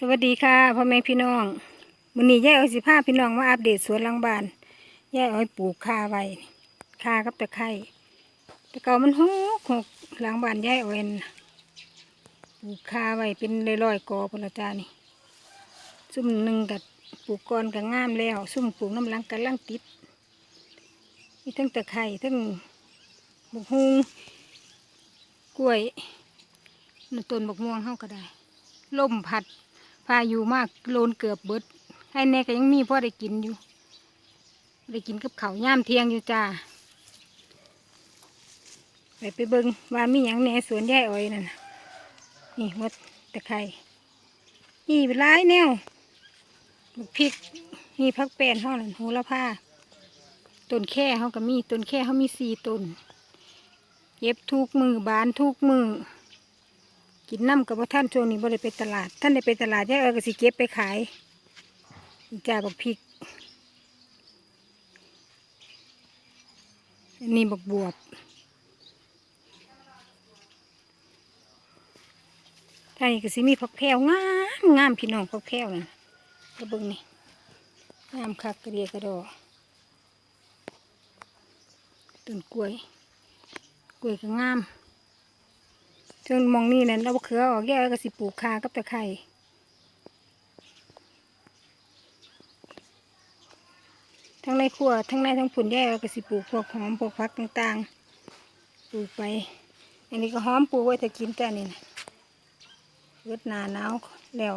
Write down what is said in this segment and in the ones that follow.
สวัสดีค่ะพ่อแม่พี่น้องมื้อนี้ยายเอาสิพาพี่น้องมาอัปเดตสวนหลังบ้านยายเอาปลูกข่าไว้ข่ากับตะไคร้ต่เกามันหกหกหลังบ้านยายเอาเองปลูกข่าไว้เป็นร้อยๆกอพุ่นละจ้านี่ซุ่มหนึ่งกับปลูกก่อนกับงามแล้ว ซุ่มปลูกน้ำลังกันลังติดมีทั้งตะไคร้ทั้งบุกฮุงกล้วยต้นบกม่วงเฮาก็ได้ลมพัด พายุมากโลนเกือบเบิดให้แน่ก็ยังมีพ่อได้กินอยู่ ได้กินกับเขาย่ามเทียงอยู่จ้า ไปไปเบิงว่ามีหยังแน่สวนแยายอ้อยนั่นนี่วัดตะไคร้นี่เป็นร้ายแนวบักพริกนี่พักแปนห้องนั่นโหระพาต้นแค่เขาก็มีต้นแค่เขามีสี่ต้นเย็บทุกมือบานทุกมือ กินน้ำกับว่าท่านช่วงนี้บ่ได้ไปตลาด ท่านได้ไปตลาดยายเออก็สิเก็บไปขายจ่าบักพริกนนี้บักบวบท่านนี้ก็สิมีผักแพรวงามงามพี่น้องผักแพรวนั่นกระเบิงนี่งามคักกระเดียกระดอต้นกล้วย กล้วยก็งาม จนมองนี่นั่นเราเขือออกแยกก็สิปลูกคากับตะไคร้ทั้งในครัวทั้งในทั้งผุนแยกก็สิปลูกพวกหอมพวกผักต่างๆ ปลูกไป อันนี้ก็หอมปลูกไว้ถ้ากินจ้านี่นะเวดหนาหนาวแล้ว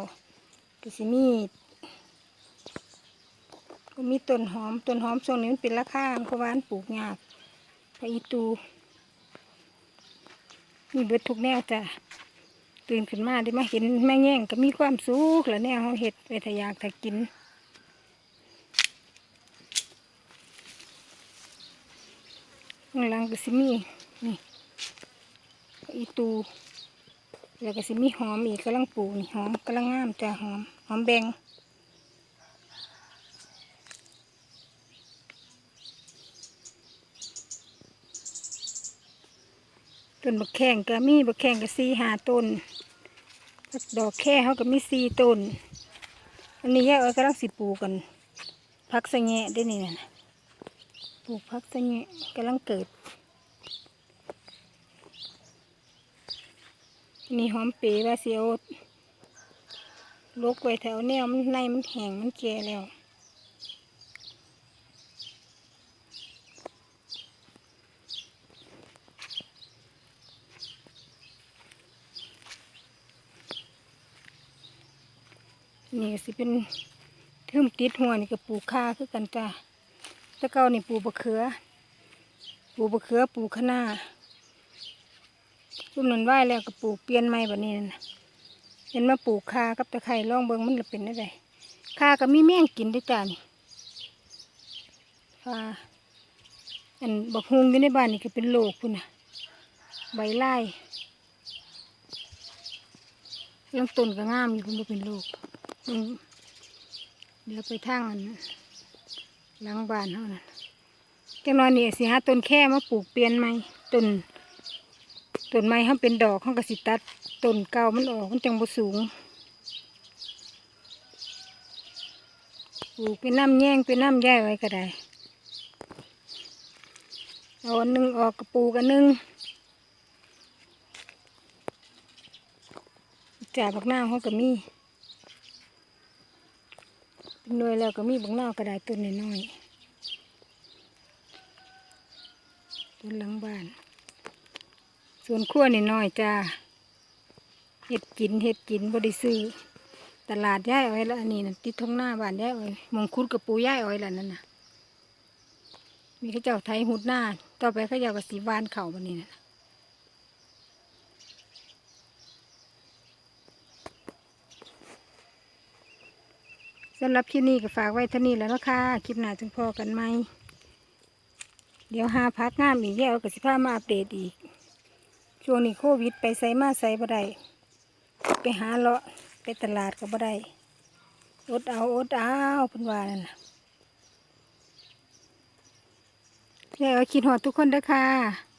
ก็สิมีก็มีต้นหอมต้นหอมช่วงนี้มันเป็นราคาเพราะว่ามันปลูกยากไปอีตู มีเบิดทุกแนวจ้ะตื่นขึ้นมาได้มาเห็นแม่แง่งก็มีความสุขแล้วแนวเขาเห็ดไปทะยากถ้ากินข้างหลังก็สิมีนี่อีตู แล้วก็สิมีหอมอีกกำลังปลูกนี่หอมกำลังงามจ้ะหอมหอมแบง ต้นบักแข้งก็มีบักแข้งก็สี่หาต้นดอกแค่เขาก็มีสี่ต้น อันนี้ยายเอ้อยกำลังสิปลูกกันพักสะแงะได้นี่นะปลูกพักสะแงะกำลังเกิด นี่หอมเป๋ว่าเสียวลกไว้แถวแนวมันในมันแห้งมันแก่แล้ว นี่สิเป็นทึมติดหัวนี่ก็ปลูกข้าคือกันจ้าแตะเก้านี่ปลูกบะเขือ ปลูกบะเขือปลูกคะน้าชุ่มนันไหวแล้วก็ปลูกเปลี่ยนใหม่แบบนี้นะเห็นมาปลูกข้ากับตะไคร้ล่องเบิงมันจะเป็นได้ไงข้าก็มีแมงกินได้จ้านี่ข้าอันบักฮุงอยู่ในบ้านนี่ก็เป็นโลกพุ่นะใบไล่ลำต้นก็งามอยู่พุ่นบ่เป็นโลก เดี๋ยวไปทางอันหลังบ้านเท่านั้นจังนอยนี่สิหาต้นแค่มาปลูกเปลี่ยนไหมต้นต้นไม้เขาเป็นดอกเขาก็สิตัดต้นเก่ามันออกมันจังบ่สูงปลูกเป็นน้ำแย่งเป็นน้ำแย่ไว้ก็ได้เอาอันหนึงออกกระปูกันหนึงจ่าบักหน้าเขาก็มี หน่วยแล้วก็มีบังนากระดาษต้นน้อยๆต้นหลังบ้าน ส่วนขั้วน้อยๆจ้าเห็ดกินเห็ดกินบไดิซื้อตลาดย่ายอ้อยละอันนี้นะติดท้องหน้าบ้านย่ายอ้อยมงคุดกับปูย่ายอ้อยละนั่นนะมีข้าเจ้าไทยหุดหน้า ต่อไปข้าเจ้ากับสีวานเข่าบันนี้นะ สำหรับที่นี่ก็ฝากไว้เท่านี้แล้วนะคะคลิปหน้าจึงพอกันไหม เดี๋ยวหาพักงามอีกแย่กับสิพามาอัปเดตอีก ช่วงนี้โควิดไปใส่มาใส่บ่ได้ไปหาเลาะไปตลาดก็บ่ได้อดเอาอดเอาเพิ่นว่านั่นน่ะแย่เอาคิดหอดทุกคนเด้อค่ะ